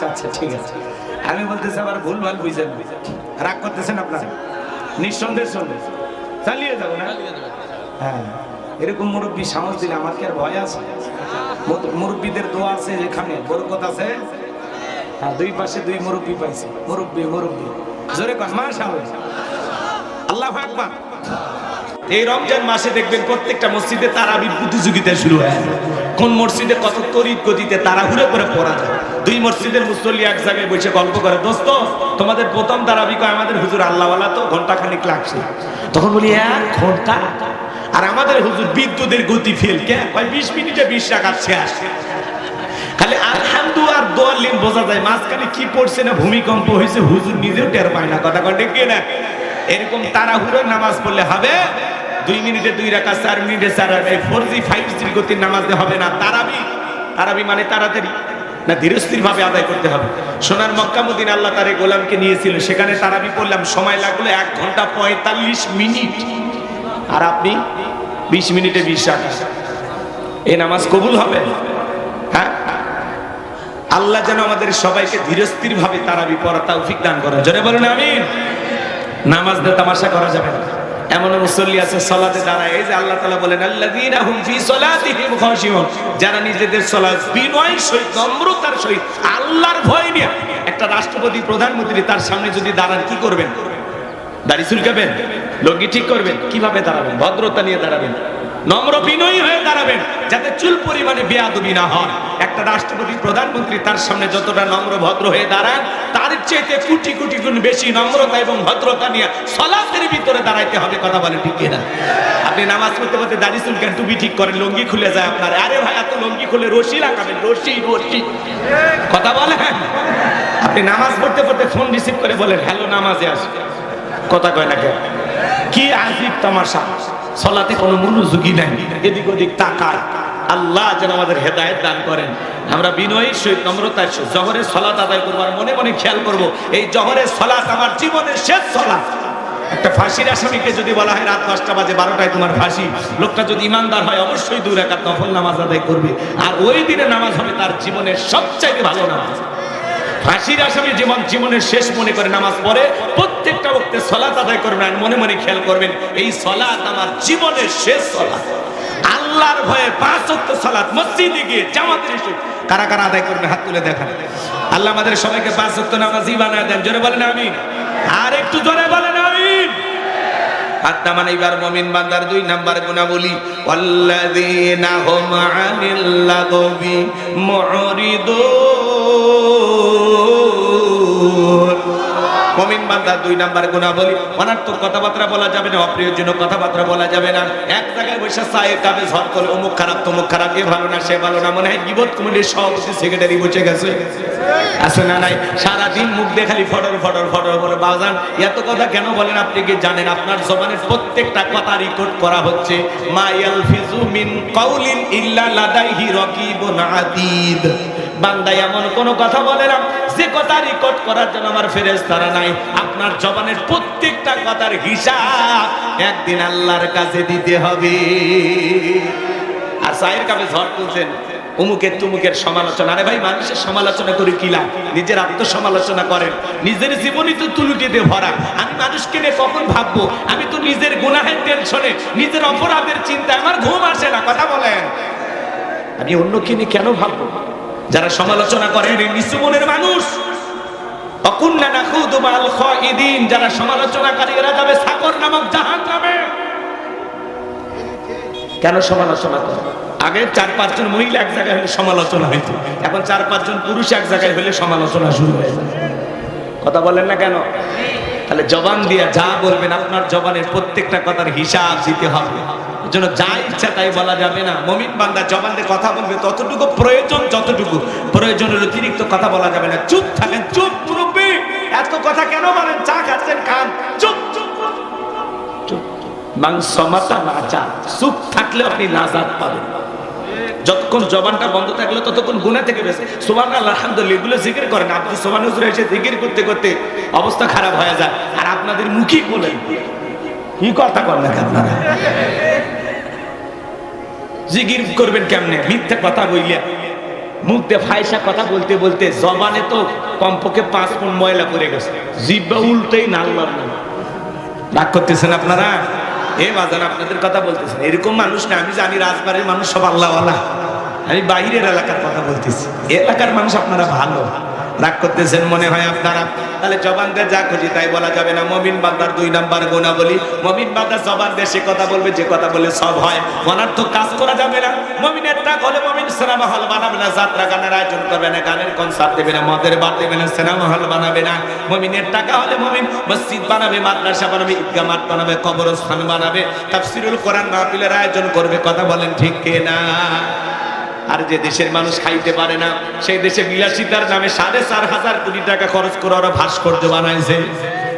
আচ্ছা আচ্ছা ঠিক আছে। আমি বলতেছি আবার ভুল ভালো বুঝেন রাগ করতেছেন সঙ্গে চালিয়ে যাব না? হ্যাঁ। এরকম মুরব্বী সাহস দিলে আমার কি আর ভয় আছে? মুরব্বীদের দোয়া আছে এখানে, বরকত আছে? হ্যাঁ দুই পাশে দুই মুরব্বী পাইছে। মুরব্বী মুরব্বী। জোরে কর মা সাহস আল্লাহ আকবার। এই রমজান মাসে দেখবেন প্রত্যেকটা মসজিদে তারাবি প্রতিযোগিতা শুরু হয়। কোন মসজিদে কত তরিত গতিতে তারা তাড়াহুড়ো করে পড়া যায়। দুই মসজিদের মুসল্লি এক জায়গায় বসে গল্প করে, দোস্ত, তোমাদের প্রথম তারাবি কয়? আমাদের হুজুর আল্লাহওয়ালা তো ঘণ্টা খানিক লাগছে। তখন বলি, এক ঘণ্টা আর আমাদের হুজুর বিদ্যুতের গতি ফেল কে? বিশ মিনিটে বিশ টাকা শেষ। খালি আলহামদু আর দোয়ালিন বোঝা যায়, মাঝখানে কি পড়ছে না ভূমিকম্প হয়েছে, হুজুর নিজেও টের পায় না। কথা কটে কে না এরকম তাড়াহুড়োর নামাজ পড়লে হবে, দুই মিনিটে দুই রাখা চার মিনিটে চার রাখা ফোর জি ফাইভ জির গতির নামাজ হবে না। তারাবি তারাবি মানে তাড়াতাড়ি। না ধীরস্থির ভাবে আদায় করতে হবে। সোনার মক্কামুদ্দিন আল্লাহ তারে গোলামকে নিয়েছিল। সেখানে তারাবি পড়লাম, সময় লাগল এক ঘণ্টা পঁয়তাল্লিশ মিনিট। আর আপনি বিশ মিনিটে বিশ রাখা এই নামাজ কবুল হবে? হ্যাঁ? আল্লাহ যেন আমাদের সবাইকে ধীরস্থির ভাবে তারাবি পড়া তৌফিক দান করেন। জোরে বলুন আমি নামাজ দিয়ে তামাশা করা যাবে না। এমন মুসল্লি আছে, সলাতে দাঁড়ায়। এই যে আল্লাহ তালা বলেন খাশিউন। যারা নিজেদের সলাত বিনয় সহিত, নম্রতার সহিত, আল্লাহর ভয় নিয়ে একটা রাষ্ট্রপতি, প্রধানমন্ত্রী তার সামনে যদি দাঁড়ান, কি করবেন? দাড়ি চুলকাবেন? লগি ঠিক করবেন? কীভাবে দাঁড়াবেন? ভদ্রতা নিয়ে দাঁড়াবেন? নম্র বিনয়ী হয়ে দাঁড়াবেন, যাতে চুল পরিমাণে বেয়াদবি না হয়। একটা রাষ্ট্রপতি, প্রধানমন্ত্রী তার সামনে যতটা নম্র ভদ্র হয়ে দাঁড়ান, তার চেয়ে কোটি কোটি গুণ বেশি নম্রতা এবং ভদ্রতা নিয়ে সলাতের ভিতরে দাঁড়াইতে হবে, কথা বলে ঠিক না আপনি নামাজ পড়তে পড়তে দাড়ি চুলকান টুপি ঠিক করেন, লঙ্গি খুলে যায় আপনার। আরে ভাই, এত লঙ্গি খুলে রশি লাগাবেন, রশি রশি। কথা বলেন? আপনি নামাজ পড়তে পড়তে ফোন রিসিভ করে বলেন, হ্যালো, নামাজে আসবে কথা কয় না কেন? কি আজিব তামাশা। সলাতে কোনো মনোযোগী নাই। এদিক ওদিক তাকায়। আল্লাহ যেন আমাদের হেদায়েত দান করেন। আমরা বিনয়ী সহিত নম্রতার জহরের সলাত আদায় করব আর মনে মনে খেয়াল করব, এই জহরের সলাত আমার জীবনের শেষ সলাত। একটা ফাঁসির আসামিকে যদি বলা হয় রাত দশটা বাজে, বারোটায় তোমার ফাঁসি। লোকটা যদি ইমানদার হয়, অবশ্যই দূর একাত নফল নামাজ আদায় করবে। আর ওই দিনে নামাজ হবে তার জীবনের সবচাইতে ভালো নামাজ। ফাঁসির আসামি জীবন, জীবনের শেষ মনে করে নামাজ পড়ে। প্রত্যেকটা বক্তে সলাত আদায় করবেন মনে মনে খেয়াল করবেন, এই সলাত আমার জীবনের শেষ সলাত আল্লাহর ভয়ে পাঁচ ওয়াক্ত সালাত মসজিদে গিয়ে জামাতের এসে কারা কারা আদায় করবে হাত তুলে দেখান। আল্লাহ আমাদের সবাইকে পাঁচ ওয়াক্ত নামাজি বানায় দেন, জোরে বলেন আমিন। আর একটু জোরে বলেন আমিন। হাত্তা মানে এবার মমিন বান্দার দুই মমিন বান্দার দুই নাম্বার গুণাবলী। অনার্থক কথাবার্তা বলা যাবে না অপ্রিয়জনক কথাবার্তা বলা যাবে না। এক জায়গায় বসে চায়ের কাপে ঝড় করে অমুক খারাপ, তমুক খারাপ, এ ভালো না, সে ভালো না, মনে হয় বিপদ কমিটির সভাপতি সেক্রেটারি বসে গেছে। আছে না নাই? সারাদিন মুখ দিয়ে খালি ফটর ফটর ফটর বলে বাজান। এত কথা কেন বলেন আপনি কি জানেন? আপনার জবানের প্রত্যেকটা কথা রেকর্ড করা হচ্ছে। মা ইয়ালফিজু মিন কাউলিন ইল্লা লাদাইহি রাকিবুন আতীদ বান্দা এমন কোন কথা বলে না যে কথা রেকর্ড করার জন্য আমার ফেরেশতারা নাই। আপনার জবানের প্রত্যেকটা কথার হিসাব একদিন আল্লাহর কাছে দিতে হবে। আর সাহের কাপে ঝড় তুলছেন, অমুকের তুমুকের সমালোচনা। আরে ভাই, মানুষের সমালোচনা করে কি লাভ? নিজের আত্মসমালোচনা করেন। নিজের জীবনই তো তুলুটি দিয়ে ভরা। আমি মানুষকে নিয়ে কখন ভাববো? আমি তো নিজের গুনাহের টেনশনে নিজের অপরাধের চিন্তা আমার ঘুম আসে না, কথা বলেন। আমি অন্যকে নিয়ে কেন ভাববো? যারা সমালোচনা করেন নিচু মনের মানুষ। যারা সমালোচনাকারী এরা যাবে সাগর নামক জাহান নামে। কেন সমালোচনা করে? আগে চার পাঁচজন মহিলা এক জায়গায় হলে সমালোচনা হইতো। এখন চার পাঁচজন পুরুষ এক জায়গায় হলে সমালোচনা শুরু হয়ে কথা বলেন না কেন? তাহলে জবান দিয়া যা বলবেন, আপনার জবানের প্রত্যেকটা কথার হিসাব দিতে হবে। জন্য যা ইচ্ছা তাই বলা যাবে না। মমিন বান্দা জবান দিয়ে কথা বলবে ততটুকু প্রয়োজন, যতটুকু। প্রয়োজনের অতিরিক্ত কথা বলা যাবে না। চুপ থাকেন, চুপ, মুরব্বী। এত কথা কেন বলেন? চা খাচ্ছেন, খান। চুপ নাচা আপনি পাবেন। যতক্ষণ জবানটা বন্ধ থাকলে, ততক্ষণ থেকে করেন করতে করতে অবস্থা খারাপ হয়ে আর আপনাদের মুখই বলেন। কি কথা কর না আপনারা? জিকির করবেন কেমনে? মিথ্যা কথা বইলিয়া মুখ দিয়ে ফাইসা কথা বলতে বলতে জবানে তো কমপক্ষে পাঁচ ফুট ময়লা পড়ে গেছে। জিব্বা উল্টেই নাল্লার না রাগ করতেছেন আপনারা? এ বাজার আপনাদের কথা বলতেছেন। এরকম মানুষ না, আমি জানি রাজবাড়ির মানুষ সব আল্লাহওয়ালা। আমি বাইরের এলাকার কথা বলতেছি। এলাকার মানুষ আপনারা ভালো। রাগ করতেছেন মনে হয় আপনারা? তাহলে জবান দিয়ে যা খুঁজি তাই বলা যাবে না। মমিন বান্দার দুই নাম্বার গোনা বলি মমিন বান্দার জবান দিয়ে সে কথা বলবে, যে কথা বলে সব হয়। মনার তো কাজ করা যাবে না। মমিনের টাক হলে মমিন সিনেমা হল বানাবে না, যাত্রা গানের আয়োজন করবে না, গানের কনসার্ট দেবে না, মদের বার দেবে না সিনেমা হল বানাবে না। মমিনের টাকা হলে মমিন মসজিদ বানাবে, মাদ্রাসা বানাবে, ঈদগাহ মাঠ বানাবে, কবরস্থান বানাবে, তাফসিরুল কোরআন মাহফিলের আয়োজন করবে। কথা বলেন ঠিক কে না আর যে দেশের মানুষ খাইতে পারে না, সেই দেশে বিলাসিতার নামে সাড়ে চার হাজার কোটি টাকা খরচ করে ওরা ভাস্কর্য বানাইছে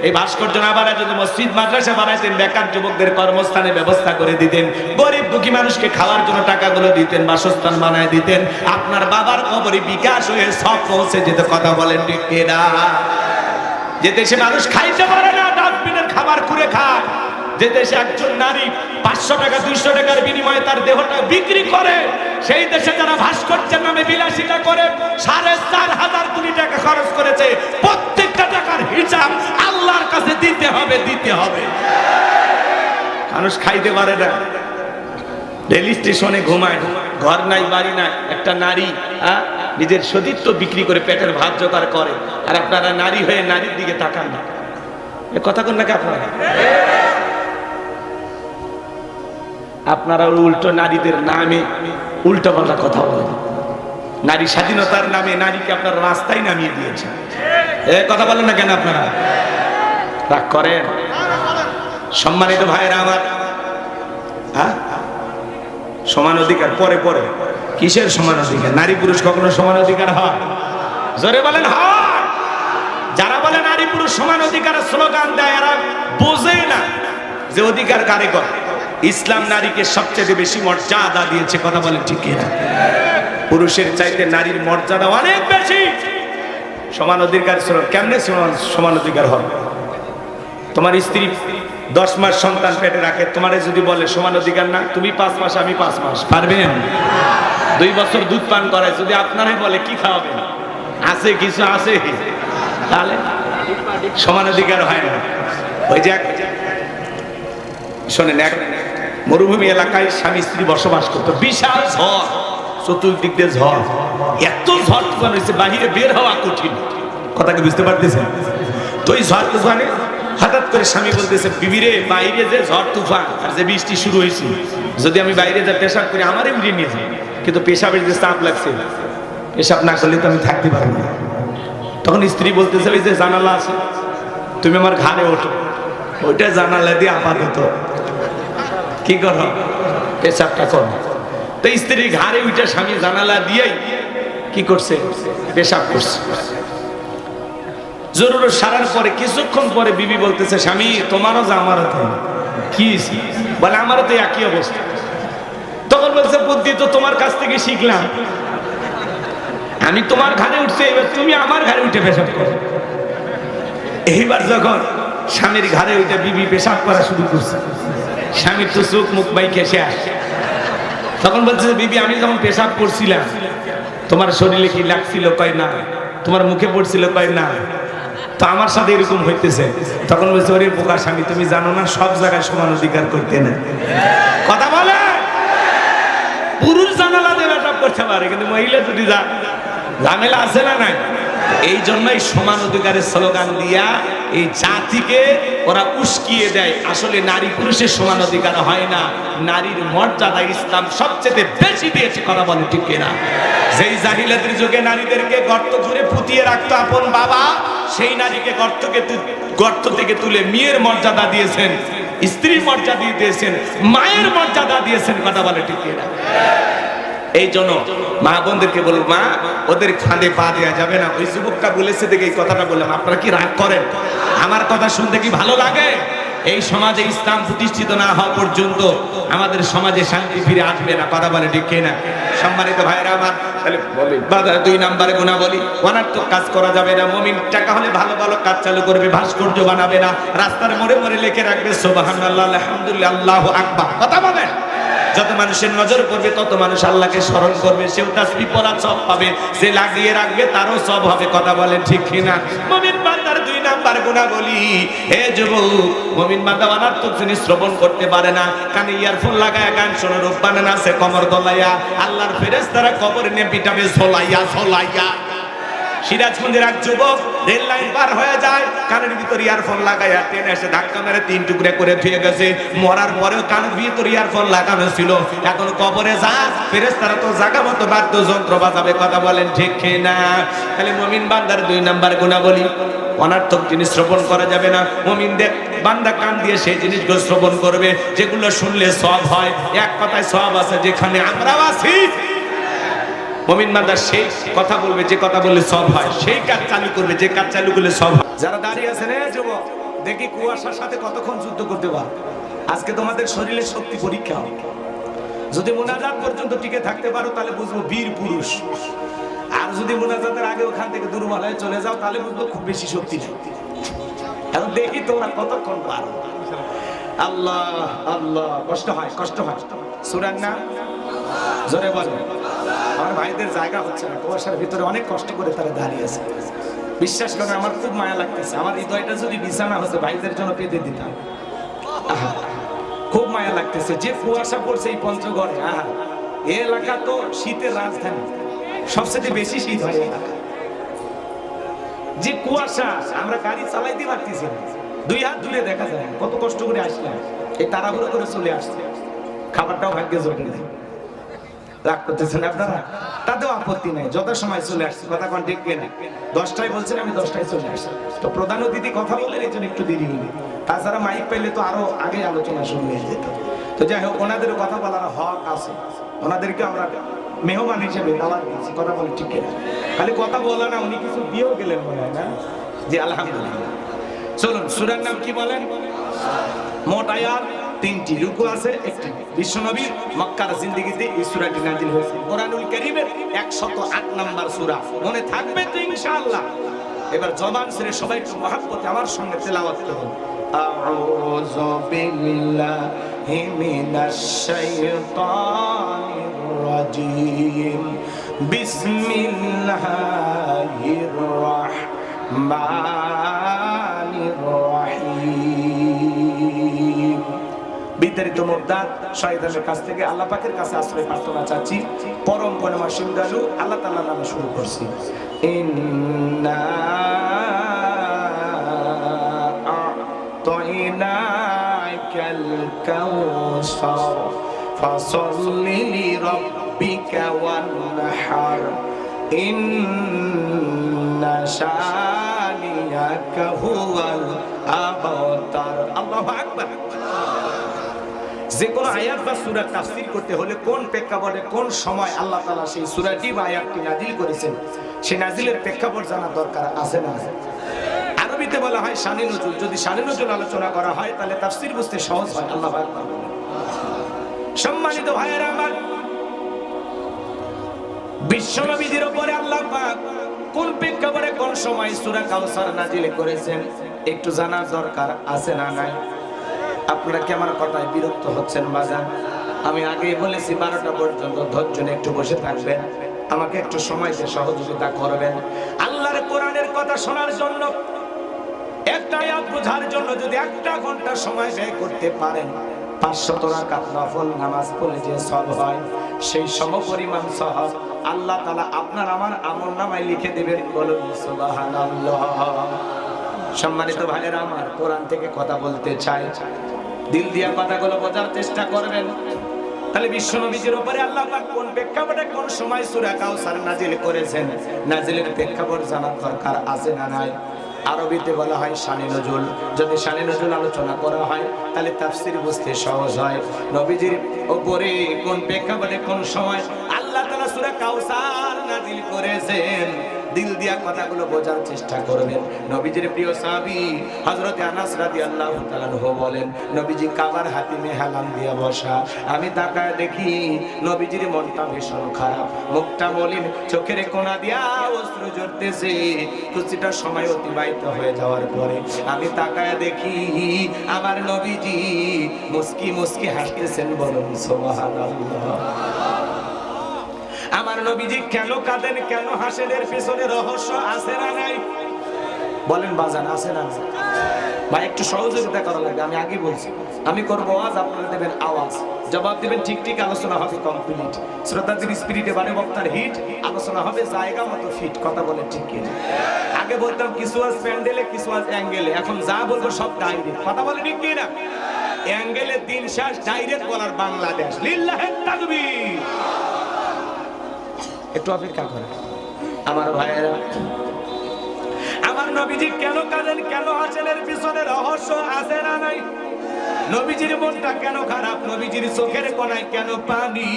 এই ভাস্কর্য না বানায় যদি মসজিদ, মাদ্রাসা বানাইতেন, বেকার যুবকদের কর্মস্থানে ব্যবস্থা করে দিতেন, গরিব দুঃখী মানুষকে খাওয়ার জন্য টাকাগুলো দিতেন, বাসস্থান বানায় দিতেন, আপনার বাবার কবরে বিকাশ হয়ে সব পৌঁছে যেত, কথা বলেন ঠিক? যে দেশে মানুষ খাইতে পারে না, ডাস্টবিনের খাবার কুড়ে খায় যে দেশে একজন নারী পাঁচশো টাকা, দুইশো টাকার বিনিময়ে তার দেহটা বিক্রি করে, সেই দেশে যারা ভাস্কর্যের নামে বিলাসিতা করে, সাড়ে চার হাজার কোটি টাকা খরচ করেছে, প্রত্যেকটা টাকার হিসাব আল্লাহর কাছে দিতে হবে দিতে হবে। মানুষ খাইতে পারে না। রেল স্টেশনে ঘুমায়, ঘর নাই, বাড়ি নাই, একটা নারী নিজের সতীত্ব বিক্রি করে পেটের ভাত জোগাড় করে, আর আপনারা নারী হয়ে নারীর দিকে তাকান না। এ কথা কোন নাকি আপনারা? আপনারা উল্টো নারীদের নামে উল্টো পাল্টা কথা বলেন। নারী স্বাধীনতার নামে নারীকে আপনারা রাস্তায় নামিয়ে দিয়েছেন এ কথা বলেন না কেন আপনারা? রাগ করেন। সম্মানিত ভাইয়েরা আমার হ্যাঁ? সমান অধিকার, পরে পরে। কিসের সমান অধিকার? নারী পুরুষ কখনো সমান অধিকার হয়? জোরে বলেন, হয়! যারা বলে নারী পুরুষ সমান অধিকারের স্লোগান দেয় এরা বোঝে না যে অধিকার কারে করে। ইসলাম নারীকে সবচেয়ে বেশি মর্যাদা দিয়েছে, কথা বলেন ঠিক কিনা? পুরুষের চাইতে নারীর মর্যাদা অনেক বেশি। সমান অধিকার কেমনে সমান সমান অধিকার হবে? তোমার স্ত্রী দশ মাস সন্তান পেটে রাখে, তোমারে যদি বলে সমান অধিকার না, তুমি পাঁচ মাস, আমি পাঁচ মাস। পারবেন? দুই বছর দুধ পান করায়, যদি আপনারাই বলে, কি খাওয়াবেন? আছে, কিছু আছে? তাহলে সমান অধিকার হয় না। ওই যে শোনেন, এক মরুভূমি এলাকায় স্বামী স্ত্রী বসবাস করতো। বিশাল ঝড়, চতুর্দিক দিয়ে ঝড়। এত ঝড় তুফান হয়েছে, বাহিরে বের হওয়া কঠিন। কথাকে বুঝতে পারতেছেন? তো এই ঝড় তুফানে হঠাৎ করে স্বামী বলতেছে বিবিরে বাইরে যে ঝড় তুফান আর যে বৃষ্টি শুরু হয়েছে, যদি আমি বাইরে যা পেশাব করি আমারই উড়িয়ে নিয়ে যাই কিন্তু পেশাবের যে চাপ লাগছে, পেশাব না করলে তো আমি থাকতে পারব না। তখন স্ত্রী বলতেছে, ওই যে জানালা আছে, তুমি আমার ঘাড়ে ওঠো। ওইটা জানালা দিয়ে আপাতত কি করো? পেশাবটা করো। তো স্ত্রী ঘাড়ে উঠে স্বামী জানালা দিয়েই কি করছে? পেশাব করছে। জরুর সারার পরে, কিছুক্ষণ পরে বিবি বলতেছে, স্বামী, তোমারও যা আমারও তাই কি বলে, আমারও তো একই অবস্থা। তখন বলছে, বুদ্ধি তো তোমার কাছ থেকে শিখলাম। আমি তোমার ঘাড়ে উঠছে, এবার তুমি আমার ঘাড়ে উঠে পেশাব করো। এইবার যখন স্বামীর ঘাড়ে উঠে বিবি পেশাব করা শুরু করছে স্বামীর তো চোখ মুখ বাই খেসে তখন বলছে, বিবি, আমি যখন পেশাব করছিলাম, তোমার শরীরে কি লাগছিল কয় না? তোমার মুখে পড়ছিল কয় না? তো আমার সাথে এরকম হইতেছে। তখন বলছে, ওরে বোকা স্বামী, তুমি জানো না, সব জায়গায় সমান অধিকার করতে না? কথা বলে? পুরুষ জানালা দিয়ে পেশাব করতে পারে কিন্তু মহিলা যদি যা, ঝামেলা আছে না নাই? এই জন্যই সমান অধিকারের স্লোগান দিয়া এই জাতিকে ওরা উস্কিয়ে দেয়। আসলে নারী পুরুষের সমান অধিকার হয় না। নারীর মর্যাদা ইসলাম সবচেয়ে বেশি দিয়েছে, কথা বলে ঠিক কিনা? যেই জাহিলাদের যুগে নারীদেরকে গর্ত ঘুরে পুতিয়ে রাখতো আপন বাবা, সেই নারীকে গর্তকে গর্ত থেকে তুলে মেয়ের মর্যাদা দিয়েছেন, স্ত্রীর মর্যাদা দিয়েছেন, মায়ের মর্যাদা দিয়েছেন, কথা বলে ঠিক কিনা? এই জন্য মা বোনদেরকে বলব মা, ওদের ফাঁদে পা দেওয়া যাবে না। ওই যুবকটা বলেছে দেখে এই কথাটা বললাম, আপনারা কি রাগ করেন? আমার কথা শুনতে কি ভালো লাগে? এই সমাজে ইসলাম প্রতিষ্ঠিত না হওয়া পর্যন্ত আমাদের সমাজে শান্তি ফিরে আসবে না। কথা বলে ঠিক না সম্মানিত ভাইরা আমার, তাহলে বাজার দুই নাম্বারে গুণা বলি অনার্থক কাজ করা যাবে না, মমিন টাকা হলে ভালো ভালো কাজ চালু করবে, ভাস্কর্য বানাবে না, রাস্তার মোড়ে মোড়ে লিখে রাখবে সোবাহান আল্লাহ আলহামদুলিল্লাহ, আল্লাহ আকবার। কথা বলেন। যত মানুষের নজর পড়বে, তত মানুষ আল্লাহকে স্মরণ করবে। সেও তাসবি পড়া সব পাবে সে লাগিয়ে রাখবে তারও সব হবে, কথা বলেন ঠিক কিনা? মুমিন বান্দার দুই নাম্বার গুণা বলি হে যুবক, মুমিন বান্দা অনার্থক জিনিস শ্রবণ করতে পারে না, কানে ইয়ারফোন লাগায় গান শোনো না সে কমর দলাইয়া, আল্লাহর ফেরেশতারা কবর নিয়ে পিটাবে, ঝোলাইয়া ঝোলাইয়া। সিরাজগঞ্জের এক যুবক রেল লাইন পার হয়ে যায়, কানের ভিতর ইয়ারফোন লাগাইয়া ট্রেনে এসে ধাক্কা মেরে তিন টুকরে করে ধুয়ে গেছে। মরার পরেও কানের ভিতর ইয়ারফোন লাগানো ছিল। এখন কবরে যা ফেরেস তারা তো জাগা মতো বাদ্য যন্ত্র বাজাবে, কথা বলেন ঠিক না তাহলে মমিন বান্দার দুই নাম্বার গুণা বলি অনার্থক জিনিস শ্রবণ করা যাবে না, মমিনদের বান্দা কান দিয়ে সেই জিনিসগুলো শ্রবণ করবে, যেগুলো শুনলে সব হয়। এক কথায় সব আছে, যেখানে আমরাও আছি। মমিন মাদার সেই কথা বলবে, যে কথা বললে সব হয়। সেই কাজ চালু করবে, যে কাজ চালু করলে সব হয়। যারা দাঁড়িয়ে আছে, রে যুবক, দেখি কুয়াশার সাথে কতক্ষণ যুদ্ধ করতে পার? আজকে তোমাদের শরীরের শক্তি পরীক্ষা হবে। যদি মোনাজাত পর্যন্ত টিকে থাকতে পারো, তাহলে বুঝব বীর পুরুষ। আর যদি মোনাজাতের আগে ওখান থেকে দুর্বল হয়ে চলে যাও, তাহলে বুঝব খুব বেশি শক্তি নেই। এখন দেখি তোমরা কতক্ষণ পারো। আল্লাহ আল্লাহ, কষ্ট হয় কষ্ট হয়। সুরান না? জোরে বলো। আমার ভাইদের জায়গা হচ্ছে না। কুয়াশার ভিতরে অনেক কষ্ট করে তারা দাঁড়িয়ে আছে বিশ্বাস করে আমার খুব মায়া লাগতেছে। আমার হৃদয়টা যদি বিছানা হচ্ছে ভাইদের জন্য পেতে দিতাম। খুব মায়া লাগতেছে। যে কুয়াশা পড়ছে এই পঞ্চগড়ে, আহা, এ এলাকা তো শীতের রাজধানী। সবচেয়ে বেশি শীত হয় যে কুয়াশা, আমরা গাড়ি চালাইতে পারতেছি দুই হাত দূরে দেখা যায় কত কষ্ট করে আসলাম। এই তাড়াহুড়ো করে চলে আসছে। খাবারটাও ভাগ্যে জোটে রাগ করতেছেন আপনারা? তাতেও আপত্তি নেই। যত সময় চলে আসছে। কথা কোন ঠিক কিনা? দশটায় বলছেন, আমি দশটায় চলে আসছি। তো প্রধান অতিথি কথা বললেন, এই জন্য একটু দেরি হলো। তাছাড়া মাইক পাইলে তো আরও আগে আলোচনা শুরু হয়ে যেত। তো যাই হোক, ওনাদেরও কথা বলার হক আছে। ওনাদেরকে আমরা মেহমান হিসেবে দাওয়াত দিয়েছি। কথা বলে ঠিক কিনা? খালি কথা বলে না, উনি কিছু দিয়েও গেলেন মনে হয়, না? যে আলহামদুলিল্লাহ। চলুন, সুরার নাম কি বলেন? মোট আয়াত তিনটি রুকু আছে, একটি বিশ্বনবীর মক্কার জিন্দেগিতে এই সুরাটি নাজিল হয়েছে। কোরআনুল কারীমের 108 নাম্বার সূরা। মনে থাকবে তো ইনশাআল্লাহ। এবার জবান ছেড়ে সবাই একটু মহাব্বতে আমার সঙ্গে তেলাওয়াত করুন। আউযু বিল্লাহি মিনাশ শাইতানির রাজিম। বিসমিল্লাহির রাহমানির বিতাড়িত মোদ্দাত শয়তানের কাছ থেকে আল্লাহ পাকের কাছে আশ্রয় প্রার্থনা চাচ্ছি। পরম পরমা সিংহালু আল্লাহ তাআলার নামে শুরু করছি। ইন্না আ'তাইনাকাল কাউসার, ফাসাল্লি লিরাব্বিকা ওয়ানহার। ইন্না শানিয়াকা হুয়াল যে কোনো আয়াত বা সূরা তাফসীর করতে হলে কোন প্রেক্ষাপটে কোন সময় আল্লাহ তাআলা সেই সূরাটি বা আয়াতটি নাজিল করেছেন, সেই নাজিলের প্রেক্ষাপট জানা দরকার আছে না আরবিতে বলা হয় শানে নজুল। যদি শানে নজুল আলোচনা করা হয়, তাহলে তাফসীর বুঝতে সহজ হয়। আল্লাহ সম্মানিত ভাইয়েরা আমার বিশ্বনবীদের উপরে আল্লাহ কোন প্রেক্ষাপটে কোন সময় সূরা কাউসার নাজিল করেছেন, একটু জানার দরকার আছে না নাই? আপনারা কি আমার কথায় বিরক্ত হচ্ছেন, বাজান? আমি আগেই বলেছি, বারোটা পর্যন্ত ধৈর্য একটু বসে থাকবেন। আমাকে একটু সময় দিয়ে সহযোগিতা করবেন। আল্লাহর কোরআনের কথা শোনার জন্য বোঝার জন্য নামাজ সব হয়, সেই সহজ। আল্লাহ আপনার আমার লিখে দেবেন সম্মানিত ভাইয়েরা, আমার কোরআন থেকে কথা বলতে চাই। দিল দিয়া কথাগুলো বোঝার চেষ্টা করবেন। তাহলে বিশ্ব নবীজির উপরে আল্লাহ কোন প্রেক্ষাপটে কোন সময় সূরা কাউসার নাজিল করেছেন? নাজিলের প্রেক্ষাপট জানার দরকার আছে না নাই? আরবিতে বলা হয় শানে নজুল। যদি শানে নজুল আলোচনা করা হয়, তাহলে তাফসীর বুঝতে সহজ হয়। নবীজির উপরে কোন প্রেক্ষাপটে কোন সময় আল্লাহ তাআলা সূরা কাউসার নাজিল করেছেন? দিল দিয়া কথাগুলো বোঝার চেষ্টা করবেন নবীজির প্রিয় সাহাবী হযরত আনাস রাদিয়াল্লাহু তাআলা বলেন, নবীজি কাবার হাতিমে হেলান দিয়া বসা। আমি তাকায় দেখি নবীজির মনটা ভীষণ খারাপ। মুখটা মলিন, চোখের কোনা দিয়া অশ্রু ঝরতেছে। কিছুটা সময় অতিবাহিত হয়ে যাওয়ার পরে আমি তাকায় দেখি আমার নবীজি মুস্কি মুস্কি হাসতেছেন বলুন, সুবহানাল্লাহ। নবীজি কেন কাঁদেন, কেন হাসেন? পেছনে রহস্য আছে না নাই? বলেন, বাজান, আছে না ভাই, একটু সহযোগিতা করা লাগবে, আমি আগে বলছি। আমি করব আওয়াজ, আপনারা দেবেন আওয়াজ। জবাব দিবেন, ঠিক ঠিক, আলোচনা হবে কমপ্লিট শ্রদ্ধাজির স্পিরিটে বারে বক্তার হিট আলোচনা হবে জায়গা মতো ফিট কথা বলেন ঠিক আগে বলতাম, কিছু আজ প্যান্ডেলে, কিছু আজ অ্যাঙ্গেলে। এখন যা বলব সব ডাইরেক্ট কথা বলে ঠিক না অ্যাঙ্গেলে দিন শেষ ডাইরেক্ট বলার বাংলাদেশ। লিল্লাহের তাকবীর একটু অপেক্ষা করে। আমার ভাইয়েরা, আমার নবীজি কেন কাঁদেন, কেন হাসেন এর পিছনে রহস্য আছে না নাই? নবীজির মনটা কেন খারাপ? নবীজির চোখের কোনায় কেন পানি?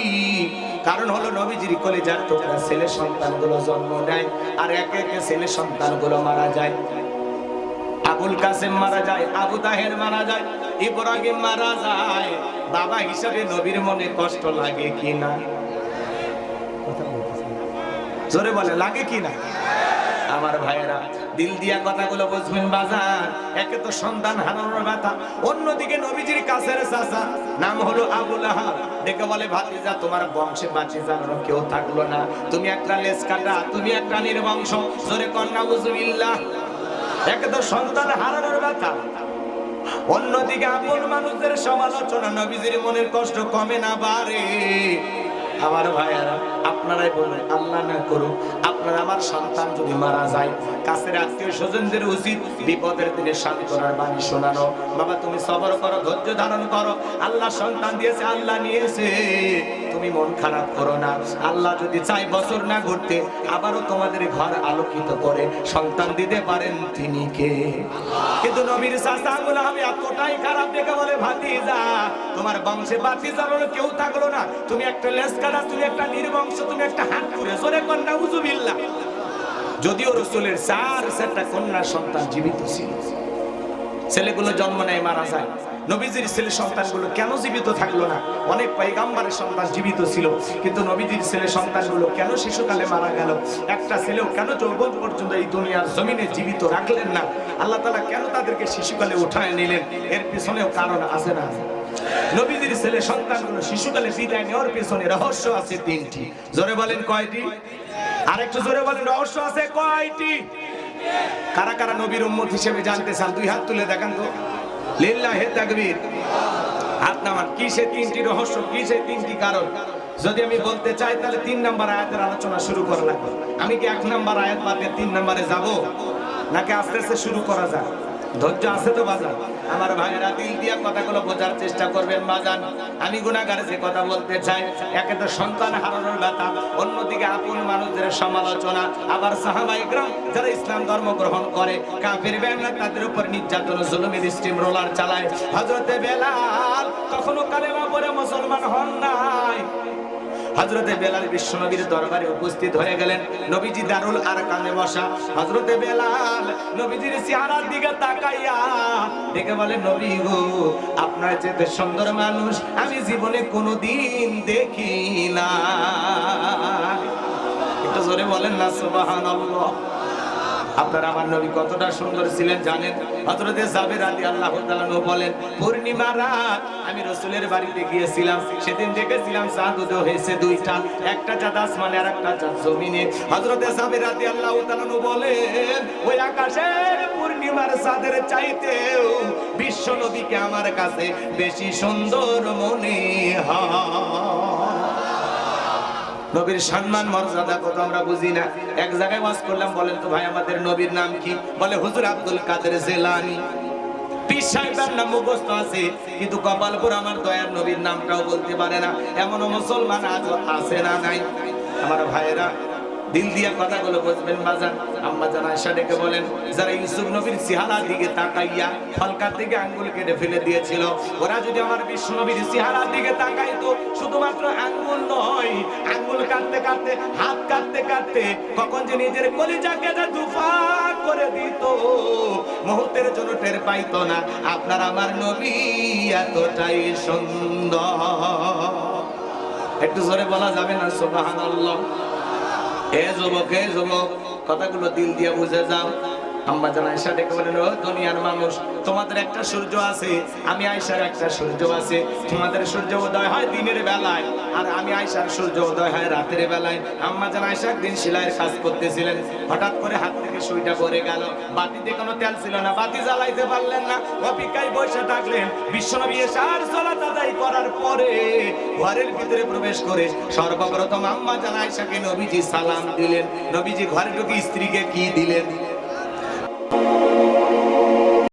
কারণ হলো নবীজির কলেজার টুকরা, ছেলে সন্তানগুলো জন্ম নেয় আর একে একে ছেলে সন্তানগুলো মারা যায়। আবুল কাসেম মারা যায়, আবু তাহের মারা যায়, ইব্রাহিম মারা যায়। বাবা হিসাবে নবীর মনে কষ্ট লাগে কি না? জোরে বলে, লাগে কি না? আমার ভাইয়েরা, দিল দিয়া কথাগুলো বুঝবেন বাজার। একে তো সন্তান হারানোর ব্যথা। অন্যদিকে নবীজির কাছের চাচা, নাম হলো আবুল আহাব। ডেকে বলে, ভাতিজা, তোমার বংশে বাঁচি জানানো কেউ থাকল না। তুমি একটা লেস কাটা তুমি একটা নির্বংশ জোরে কন্যা বুঝবিল্লাহ একে তো সন্তান হারানোর ব্যথা। অন্যদিকে আপন মানুষদের সমালোচনা নবীজির মনের কষ্ট কমে না বাড়ে আমার ভাইয়ারা আপনারাই বলেন আল্লাহ না করুক আপনার আমার সন্তান যদি মারা যায়, কাছের আত্মীয় স্বজনদের উচিত বিপদের দিনে সান্ত্বনার বাণী শোনানো। বাবা, তুমি সবর করো, ধৈর্য ধারণ করো। আল্লাহ সন্তান দিয়েছে, আল্লাহ নিয়েছে। তুমি মন খারাপ করো না। আল্লাহ যদি চাই বছর না ঘুরতে, আবারও তোমাদের ঘর আলোকিত করে সন্তান দিতে পারেন তিনি কে? কিন্তু নবীর আঙ্গুল আমি এতটাই খারাপ দেখে বলে, ভাতিজা, তোমার বংশে ভাতিজার কেউ থাকল না। তুমি একটা লেস কাটা তুমি একটা নির্বংশ, তুমি একটা হাত করে জোরে কন্যা উজুবিল্লা যদিও রসুলের চার চারটা কন্যা সন্তান জীবিত ছিল। ছেলেগুলো জন্ম নেয় মারা যায়। নবীজির ছেলে সন্তানগুলো কেন জীবিত থাকল না? অনেক পৈগাম্বারের সন্তান জীবিত ছিল, কিন্তু নবীজির ছেলে সন্তানগুলো কেন শিশুকালে মারা গেল? একটা ছেলেও কেন যৌবন পর্যন্ত এই দুনিয়ার জমিনে জীবিত রাখলেন না? আল্লাহ তালা কেন তাদেরকে শিশুকালে উঠায় নিলেন? এর পিছনেও কারণ আছে না? নবীজির ছেলে সন্তানগুলো শিশুকালে বিদায় নেওয়ার পিছনে রহস্য আছে তিনটি। জোরে বলেন কয়টি? আরেকটু জোরে বলেন, রহস্য আছে কয়টি? কারা কারা নবীর উম্মত হিসেবে জানতে চান? দুই হাত তুলে দেখান তো। লিল্লাহে তাকবীর। হাত নামান। কি সে তিনটি রহস্য, কি সে তিনটি কারণ? যদি আমি বলতে চাই, তাহলে তিন নাম্বার আয়াতের আলোচনা শুরু করা লাগবে। আমি কি এক নাম্বার আয়াত বাদে তিন নাম্বারে যাব? নাকি আস্তে আস্তে শুরু করা যায় ধৈর্য আছে তো বাজান? আমার ভাইয়েরা দিল দিয়া কথাগুলো বোঝার চেষ্টা করবেন বাজান। আমি গুণাগারে যে কথা বলতে চাই, একে তো সন্তান হারানোর ব্যথা, অন্যদিকে আপন মানুষদের সমালোচনা। আবার সাহাবাই গ্রাম যারা ইসলাম ধর্ম গ্রহণ করে, কাফের ব্যাংলা তাদের উপর নির্যাতন, জুলুমের স্টিম রোলার চালায়। হজরতে বেলাল কখনো কালেমা পরে মুসলমান হন নাই হজরতে বেলাল বিশ্বনবীর দরবারে উপস্থিত হয়ে গেলেন। নবীজি দারুল আর কানে বসা। হজরতে বেলাল নবীজির চেহারার দিকে তাকাইয়া দেখে বলে নবী গো, আপনার যেতে সুন্দর মানুষ আমি জীবনে কোনোদিন দেখি না একটু জোরে বলেন না, সুবহানাল্লাহ। আপনারা আমার নবী কতটা সুন্দর ছিলেন জানেন? হযরতে জাবের রাদিয়াল্লাহু তাআলা বলেন, পূর্ণিমা রাত। আমি রাসূলের বাড়িতে গিয়েছিলাম, সেদিন দেখেছিলাম চাঁদ উদয় হয়েছে দুইটা, একটা চাঁদ আসমানে আর একটা চাঁদ জমিনে। হযরতে জাবের রাদিয়াল্লাহু তাআলা বলেন, ওই আকাশের পূর্ণিমার চাঁদের চাইতেও বিশ্ব নবীকে আমার কাছে বেশি সুন্দর মনে হয়। নবীর সম্মান, মর্যাদা কত আমরা বুঝি না। এক জায়গায় ওয়াজ করলাম, বলেন তো ভাই, আমাদের নবীর নাম কি? বলে, হুজুর আব্দুল কাদের জেলানি। আমার দয়ার নবীর নামটাও বলতে পারে না। এমনও মুসলমান আজ আছে না নাই? আমার ভাইয়েরা দিল দিয়া কথাগুলো বুঝবেন বাজান। আম্মা জান আয়েশা ডেকে বলেন, যারা ইউসুফ নবীর চেহারার দিকে তাকাইয়া ফলকার দিকে আঙ্গুল কেটে ফেলে দিয়েছিল, ওরা যদি আমার বিশ্ব নবীর চেহারার দিকে তাকাইতো, শুধুমাত্র আঙ্গুল নয়, আঙ্গুল কাটতে কাটতে, হাত কাটতে কাটতে কখন যে নিজের কলিজাকে যে দুফা করে দিত, মুহূর্তের জন্য টের পাইতো না, আপনার আমার নবী এতটাই সুন্দর। একটু জোরে বলা যাবে না, সুবহানাল্লাহ। এ যুবক যুবক কথাগুলো দিল দিয়ে বুঝে যাও। আম্মা জান আয়েশা ডেকে বলেন দুনিয়ার মানুষ, তোমাদের একটা সূর্য আছে, আমি আয়েশার একটা সূর্য আছে। তোমাদের সূর্য উদয় হয় দিনের বেলায়, আর আমি সূর্য উদয় হয় রাতের বেলায়। আম্মা জান একদিন সেলাইয়ের কাজ করতেছিলেন। হঠাৎ করে হাত থেকে সুইটা গেল। বাতিতে কোনো তেল ছিল না, বাতি জ্বালাইতে পারলেন না। অপিকায় বসে থাকলেন। বিশ্বনবী এসে আর করার পরে ঘরের ভিতরে প্রবেশ করে সর্বপ্রথম আম্মা জান নবীজি সালাম দিলেন। নবীজি ঘরে ঢুকে স্ত্রীকে কি দিলেন? Thank you.